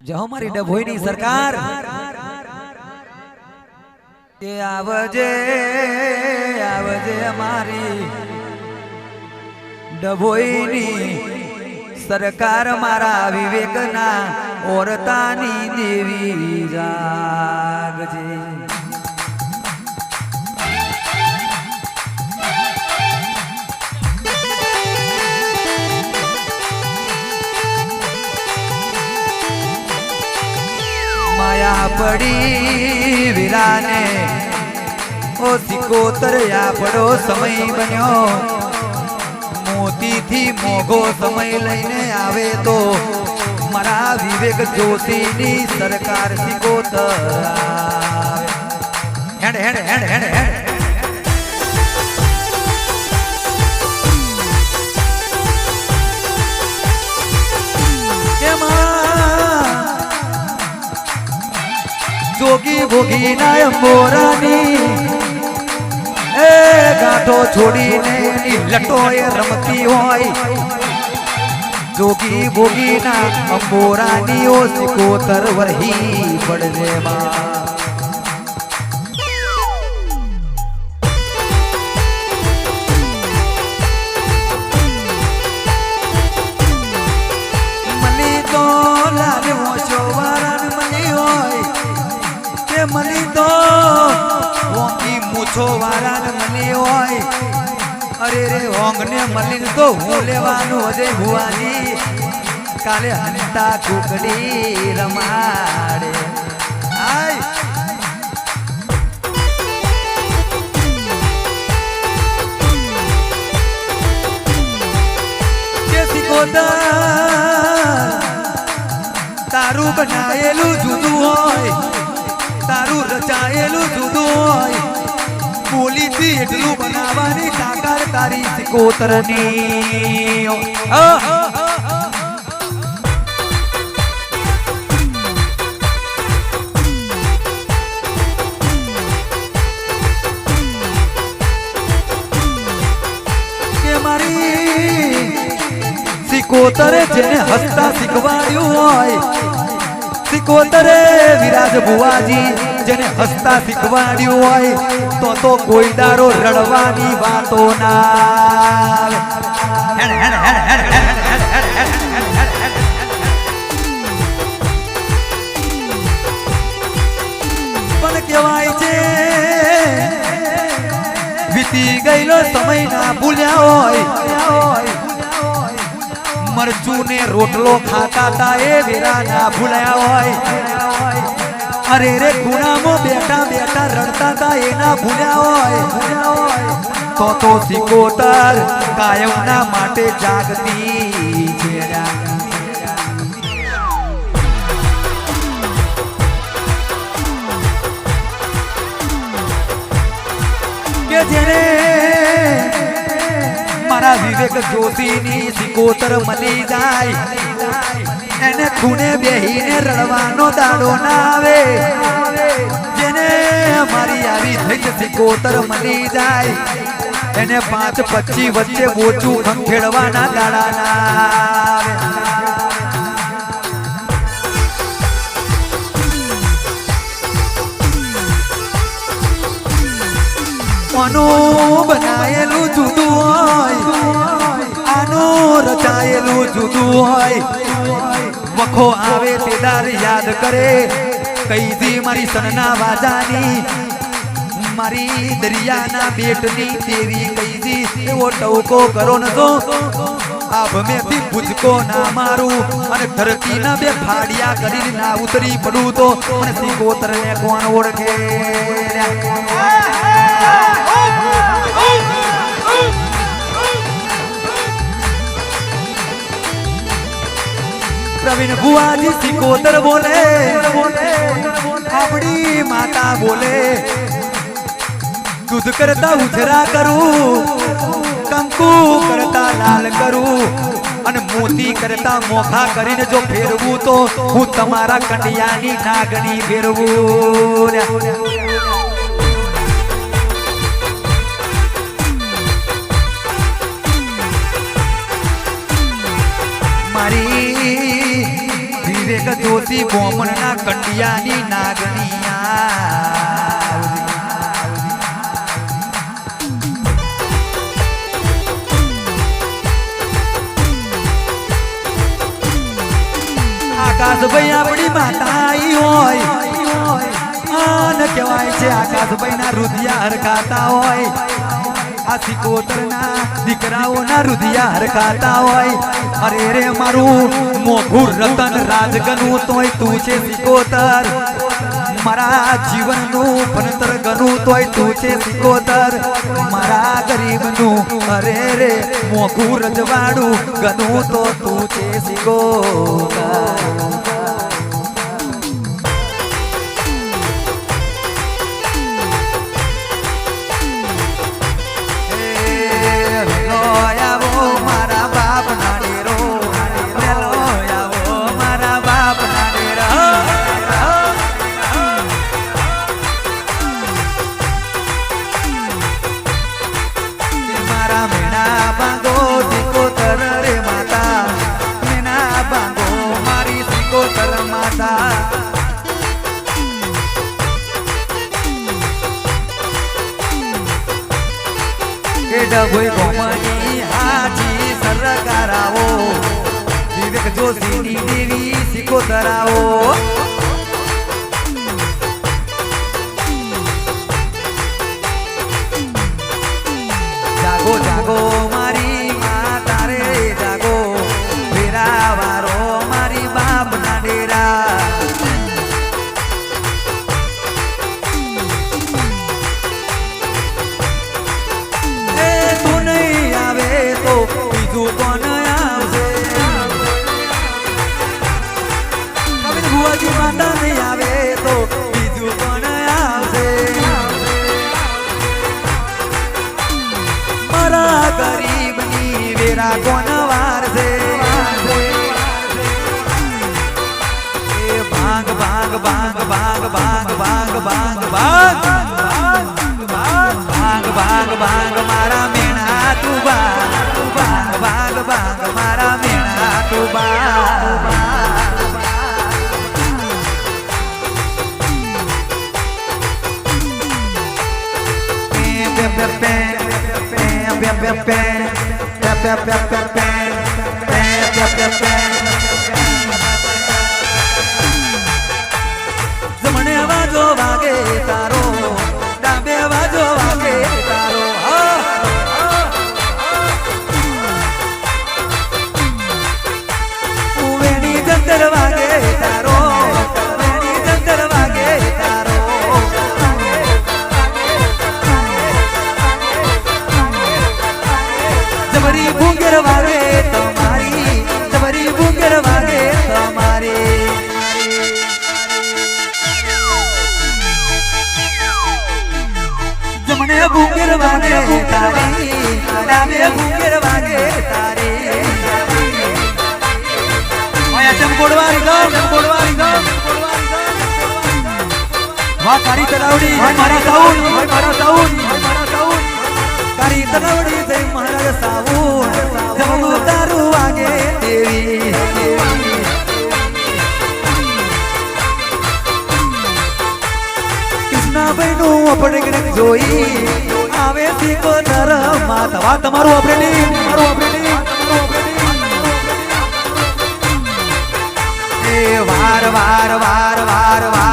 જહો મારી ડભોઈની સરકાર એ આવજે આવજે અમારી ડભોઈની સરકાર મારા વિવેકના ઓરતાની દેવી જાગજે. પડી વીરાને. ઓ સિકોતર આપડો સમય બન્યો. મોતીથી મોઘો સમય લઈને આવે તો મારા વિવેક જોશીની સરકાર સિકોતર હેડ હેડ હેડ હેડ હેડ. ભોગી અંબોરાની એ ગાંઠો છોડીને એની લટો એ રમતી હોય. જોગી ભોગી અંબોરાની ઓ સિકોતર વરહી પડજે ને દો ઓંગી મૂછો વાળા ને મની હોય. અરે રે ઓંગ ને મની તો હું લેવાનું હજે હુવાની કાલે હંતા કુકડી રમાડે. આય. તારું બનાવેલું જુદું હોય. રચાયેલું જુદું હોય. બોલીથી એટલું બનાવવાની તાકાત તારી સિકોતરની સિકોતરે જેને હસતા શીખવાડ્યું હોય, સિકોતરે વિરાજ ભુવાજી જેને હસતા શીખવાડ્યું હોય તો તો કોઈ દારો રડવાની વાતો ના પણ કહેવાય છે વીતી ગયેલો સમય ના ભૂલ્યા હોય મરચું ને રોટલો ખાતા તા એ વેરા ના ભૂલ્યા હોય અરે રે ખૂણામાં બેઠા બેઠા રડતા તા એના ભૂલ્યા હોય. તો તો સિકોતર કાયમના માટે જાગતી છે કે જેને મારા વિવેક જોશીની સિકોતર મળી જાય. એને ખૂણે બેહીને રડવાનો દાડો ના આવે. જેને મારી આવી થઈ સિકોતર મળી જાય, એને પાંચ પચી વચ્ચે ઓછું ખંખેડવાના દાડા ના આવે. બનાયેલું જુદું હોય, આનું રચાયેલું જુદું હોય. વખો આવે તે દાર યાદ કરે. કઈથી મારી સનના વાજાની, મારી દરિયાના બેટની દેવી કઈથી એવો ટવકો કરો ન તો. આ ભમેથી ભૂજકો ના મારું. અને ધરતીના બે ફાડિયા કરીને ના ઉતરી પડું તો. મને સિંગોતર ને કોણ ઓળખે? પ્રવીણ ભુવાજી સિકોતર બોલે, આપણી માતા બોલે, દૂધ કરતા ઉજરા કરું, કંકુ કરતા લાલ કરું, અને મોતી કરતા મોખા કરીને જો ફેરવું તો હું તમારા કંડિયાની નાગણી ફેરવું. મારી વિવેક દોષી બોમણના કંડિયાની નાગણિયા આકાશભાઈ આપણી માતા હોય. આન કહેવાય છે આકાશભાઈ ના રુધિયા હરકાતા હોય. આ કોતરના દીકરાઓના રુધિયા હરકાતા હોય. અરે રે મારું મોઘું રતન રાજગનું તોય તું છે સિકોતર. મારા જીવનનું ભણતર ગનું તોય તું છે સિકોતર. મારા ગરીબનું અરે રે મોઘું રજવાડું ગનું તો તું છે સિકોતર. મેના બાંગો સિકો તર માતા. મેના મારી સિકો તર માતા. કે ડભોઈ ગોમની હાજી સરકાર આવો વિવેક જોશીની દેવી સિકો તરાવો જાગો જાગો મારી વેરા કોણ વારશે એ ભાંગ ભાંગ ભાંગ ભાંગ ભાંગ ભાંગ ભાંગ ભાંગ ભાંગ ભાંગ ભાંગ મારા મેણા તું ભાંગ ભાંગ ભાંગ ભાંગ મારા મેણા તું ભાંગ જમણે વાજો વાગે તારો ડાબે વાજો નામે ભૂંગર વાગે તારે, નામે ભૂંગર વાગે તારે. ઓય ચમકોડવારી ગો ચમકોડવારી ગો વા મારી તલાવડી મારા સાઉન્ડ મારા સાઉન્ડ જોઈ આવે શીખો ધર્મ માતા વાહ તમારું ઓપરેટિંગ તમારું ઓપરેટિંગ એ વાર વાર વાર વાર વાર